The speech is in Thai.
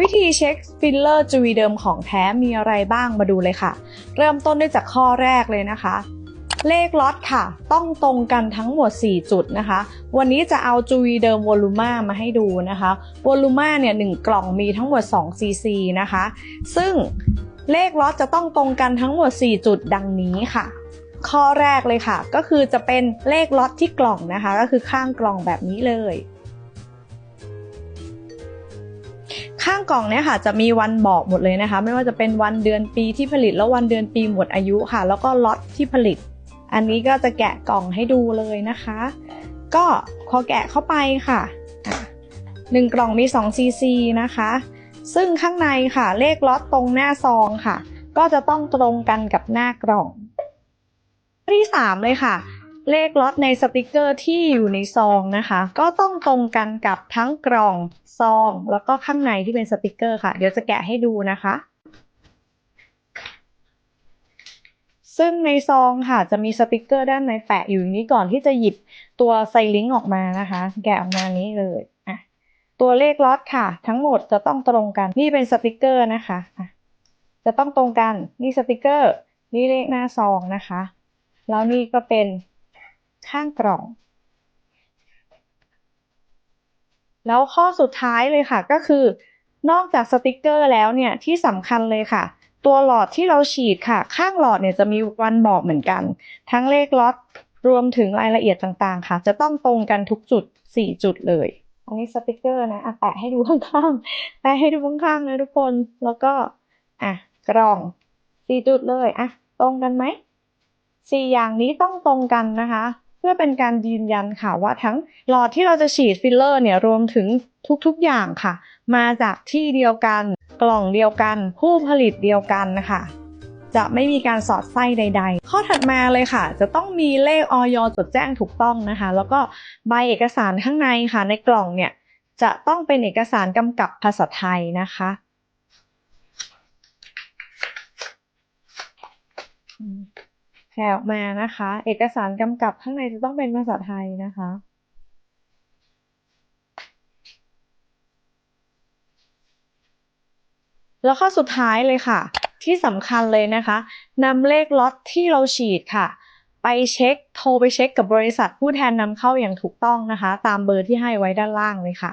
วิธีเช็คฟิลเลอร์จุยเดิมของแท้มีอะไรบ้างมาดูเลยค่ะ เริ่มต้นด้วยจากข้อแรกเลยนะคะ เลขล็อตค่ะ ต้องตรงกันทั้งหมด 4 จุดนะคะ วันนี้จะเอาจุยเดิมวอลูมามาให้ดูนะคะวอลูมาเนี่ยหกล่องมีทั้งหมด2 cc นะคะ ซึ่งเลขล็อตจะต้องตรงกันทั้งหมด 4 จุดดังนี้ค่ะ ข้อแรกเลยค่ะ ก็คือจะเป็นเลขล็อตที่กล่องนะคะ ก็คือข้างกล่องแบบนี้เลย ข้างกล่องเนี่ยค่ะจะมีวันบอกหมดเลยนะคะ ไม่ว่าจะเป็นวันเดือนปีที่ผลิตแล้ววันเดือนปีหมดอายุค่ะ แล้วก็ล็อตที่ผลิต อันนี้ก็จะแกะกล่องให้ดูเลยนะคะ ก็พอแกะเข้าไปค่ะหนึ่งกล่องมี2 cc นะคะ ซึ่งข้างในค่ะเลขล็อตตรงหน้าซองค่ะ ก็จะต้องตรงกันกับหน้ากล่องที่3เลยค่ะ เลขล็อตในสติกเกอร์ที่อยู่ในซองนะคะ ก็ต้องตรงกันกับทั้งกล่องซอง แล้วก็ข้างในที่เป็นสติกเกอร์ค่ะ เดี๋ยวจะแกะให้ดูนะคะ ซึ่งในซองค่ะจะมีสติกเกอร์ด้านในแปะอยู่อย่างนี้ก่อนที่จะหยิบตัวไซลิงออกมานะคะ แกะออกมานี้เลยอะตัวเลขล็อตค่ะ ทั้งหมดจะต้องตรงกันนี่เป็นสติกเกอร์นะคะอะจะต้องตรงกันนี่สติกเกอร์นี่เลขหน้าซองนะคะ แล้วนี่ก็เป็น ข้างกล่อง แล้วข้อสุดท้ายเลยค่ะก็คือนอกจากสติกเกอร์แล้วเนี่ยที่สำคัญเลยค่ะ ตัวหลอดที่เราฉีดค่ะ ข้างหลอดเนี่ยจะมีวันบอกเหมือนกัน ทั้งเลขล็อตรวมถึงรายละเอียดต่างๆ ค่ะ จะต้องตรงกันทุกจุด 4 จุดเลย อันนี้สติกเกอร์นะอะแปะให้ดูข้างๆแปะให้ดูข้างๆนะทุกคนแล้วก็อะกล่องสี่จุดเลยอะตรงกันไหมสี่อย่างนี้ต้องตรงกันนะคะ เพื่อเป็นการยืนยันค่ะว่าทั้งหลอดที่เราจะฉีดฟิลเลอร์เนี่ยรวมถึงทุกๆอย่างค่ะ มาจากที่เดียวกัน กล่องเดียวกัน ผู้ผลิตเดียวกันนะคะจะไม่มีการสอดไส้ใด ๆ ข้อถัดมาเลยค่ะ จะต้องมีเลขออยจดแจ้งถูกต้องนะคะ แล้วก็ใบเอกสารข้างในค่ะ ในกล่องเนี่ยจะต้องเป็นเอกสารกำกับภาษาไทยนะคะ อืม แผ่ออกมานะคะ เอกสารกำกับข้างในจะต้องเป็นภาษาไทยนะคะ แล้วข้อสุดท้ายเลยค่ะ ที่สำคัญเลยนะคะนำเลขล็อตที่เราฉีดค่ะ ไปเช็คโทรไปเช็คกับบริษัทผู้แทนนำเข้าอย่างถูกต้องนะคะ ตามเบอร์ที่ให้ไว้ด้านล่างเลยค่ะ